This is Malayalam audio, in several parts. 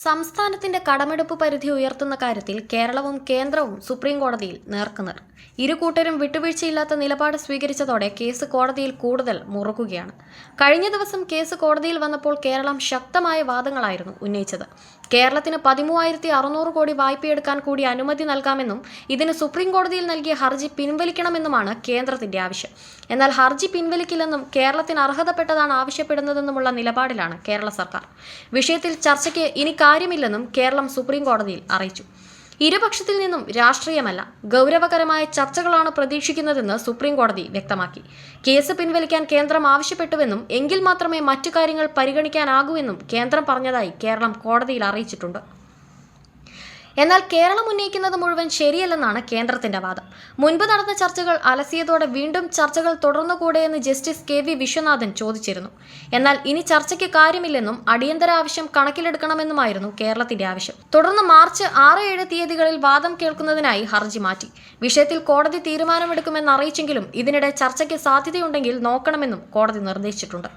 സംസ്ഥാനത്തിന്റെ കടമെടുപ്പ് പരിധി ഉയർത്തുന്ന കാര്യത്തിൽ കേരളവും കേന്ദ്രവും സുപ്രീം കോടതിയിൽ നേർക്കുനേർ. ഇരു കൂട്ടരും വിട്ടുവീഴ്ചയില്ലാത്ത നിലപാട് സ്വീകരിച്ചതോടെ കേസ് കോടതിയിൽ കൂടുതൽ മുറുക്കുകയാണ്. കഴിഞ്ഞ ദിവസം കേസ് കോടതിയിൽ വന്നപ്പോൾ കേരളം ശക്തമായ വാദങ്ങളായിരുന്നു ഉന്നയിച്ചത്. കേരളത്തിന് പതിമൂവായിരത്തി അറുന്നൂറ് കോടി വായ്പയെടുക്കാൻ കൂടി അനുമതി നൽകാമെന്നും ഇതിന് സുപ്രീം കോടതിയിൽ നൽകിയ ഹർജി പിൻവലിക്കണമെന്നുമാണ് കേന്ദ്രത്തിന്റെ ആവശ്യം. എന്നാൽ ഹർജി പിൻവലിക്കില്ലെന്നും കേരളത്തിന് അർഹതപ്പെട്ടതാണ് ആവശ്യപ്പെടുന്നതെന്നുമുള്ള നിലപാടിലാണ് കേരള സർക്കാർ. വിഷയത്തിൽ ചർച്ചയ്ക്ക് ഇനി കാര്യമില്ലെന്നും കേരളം സുപ്രീം കോടതിയിൽ അറിയിച്ചു. ഇരുപക്ഷത്തിൽ നിന്നും രാഷ്ട്രീയമല്ല ഗൗരവകരമായ ചർച്ചകളാണ് പ്രതീക്ഷിക്കുന്നതെന്ന് സുപ്രീം കോടതി വ്യക്തമാക്കി. കേസ് പിൻവലിക്കാൻ കേന്ദ്രം ആവശ്യപ്പെട്ടുവെന്നും എങ്കിൽ മാത്രമേ മറ്റു കാര്യങ്ങൾ പരിഗണിക്കാനാകൂ കേന്ദ്രം പറഞ്ഞതായി കേരളം കോടതിയിൽ അറിയിച്ചിട്ടുണ്ട്. എന്നാൽ കേരളം ഉന്നയിക്കുന്നത് മുഴുവൻ ശരിയല്ലെന്നാണ് കേന്ദ്രത്തിന്റെ വാദം. മുൻപ് നടന്ന ചർച്ചകൾ അലസിയതോടെ വീണ്ടും ചർച്ചകൾ തുടർന്നുകൂടെയെന്ന് ജസ്റ്റിസ് കെ വി വിശ്വനാഥൻ ചോദിച്ചിരുന്നു. എന്നാൽ ഇനി ചർച്ചയ്ക്ക് കാര്യമില്ലെന്നും അടിയന്തര ആവശ്യം കണക്കിലെടുക്കണമെന്നുമായിരുന്നു കേരളത്തിന്റെ ആവശ്യം. തുടർന്ന് മാർച്ച് ആറ് ഏഴ് തീയതികളിൽ വാദം കേൾക്കുന്നതിനായി ഹർജി മാറ്റി. വിഷയത്തിൽ കോടതി തീരുമാനമെടുക്കുമെന്ന് അറിയിച്ചെങ്കിലും ഇതിനിടെ ചർച്ചയ്ക്ക് സാധ്യതയുണ്ടെങ്കിൽ നോക്കണമെന്നും കോടതി നിർദ്ദേശിച്ചിട്ടുണ്ട്.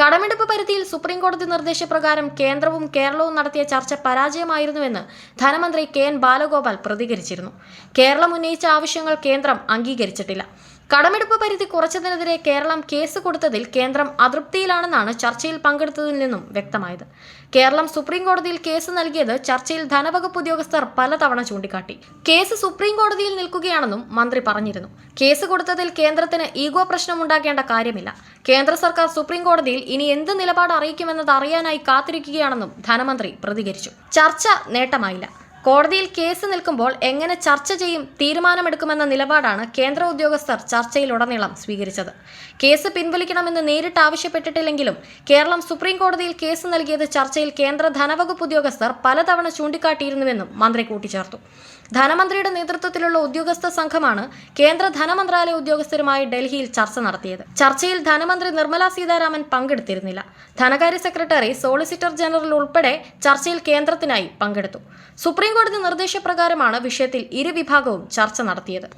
കടമെടുപ്പ് പരിധിയിൽ സുപ്രീംകോടതി നിർദ്ദേശപ്രകാരം കേന്ദ്രവും കേരളവും നടത്തിയ ചർച്ച പരാജയമായിരുന്നുവെന്ന് ധനമന്ത്രി കെ എൻ ബാലഗോപാൽ പ്രതികരിച്ചിരുന്നു. കേരളം ഉന്നയിച്ച ആവശ്യങ്ങൾ കേന്ദ്രം അംഗീകരിച്ചിട്ടില്ല. കടമെടുപ്പ് പരിധി കുറച്ചതിനെതിരെ കേരളം കേസ് കൊടുത്തതിൽ കേന്ദ്രം അതൃപ്തിയിലാണെന്നാണ് ചർച്ചയിൽ പങ്കെടുത്തതിൽ നിന്നും വ്യക്തമായത്. കേരളം സുപ്രീം കോടതിയിൽ കേസ് നൽകിയത് ചർച്ചയിൽ ധനവകുപ്പ് ഉദ്യോഗസ്ഥർ പലതവണ ചൂണ്ടിക്കാട്ടി. കേസ് സുപ്രീം കോടതിയിൽ നിൽക്കുകയാണെന്നും മന്ത്രി പറഞ്ഞിരുന്നു. കേസ് കൊടുത്തതിൽ കേന്ദ്രത്തിന് ഈഗോ പ്രശ്നമുണ്ടാക്കേണ്ട കാര്യമില്ല. കേന്ദ്ര സർക്കാർ സുപ്രീം കോടതിയിൽ ഇനി എന്ത് നിലപാട് അറിയിക്കുമെന്നത് അറിയാനായി കാത്തിരിക്കുകയാണെന്നും ധനമന്ത്രി പ്രതികരിച്ചു. ചർച്ച നേട്ടമായില്ല. കോടതിയിൽ കേസ് നിൽക്കുമ്പോൾ എങ്ങനെ ചർച്ച ചെയ്യും തീരുമാനമെടുക്കുമെന്ന നിലപാടാണ് കേന്ദ്ര ഉദ്യോഗസ്ഥർ ചർച്ചയിലുടനീളം സ്വീകരിച്ചത്. കേസ് പിൻവലിക്കണമെന്ന് നേരിട്ട് ആവശ്യപ്പെട്ടിട്ടില്ലെങ്കിലും കേരളം സുപ്രീം കോടതിയിൽ കേസ് നൽകിയത് ചർച്ചയിൽ കേന്ദ്ര ധനവകുപ്പ് ഉദ്യോഗസ്ഥർ പലതവണ ചൂണ്ടിക്കാട്ടിയിരുന്നുവെന്നും മന്ത്രി കൂട്ടിച്ചേർത്തു. ധനമന്ത്രിയുടെ നേതൃത്വത്തിലുള്ള ഉദ്യോഗസ്ഥ സംഘമാണ് കേന്ദ്ര ധനമന്ത്രാലയ ഉദ്യോഗസ്ഥരുമായി ഡൽഹിയിൽ ചർച്ച നടത്തിയത്. ചർച്ചയിൽ ധനമന്ത്രി നിർമ്മല സീതാരാമൻ പങ്കെടുത്തിരുന്നില്ല. ധനകാര്യ സെക്രട്ടറി സോളിസിറ്റർ ജനറൽ ഉൾപ്പെടെ ചർച്ചയിൽ കേന്ദ്രത്തിനായി പങ്കെടുത്തു. സുപ്രീംകോടതി നിർദ്ദേശപ്രകാരമാണ് വിഷയത്തിൽ ഇരുവിഭാഗവും ചർച്ച നടത്തിയത്.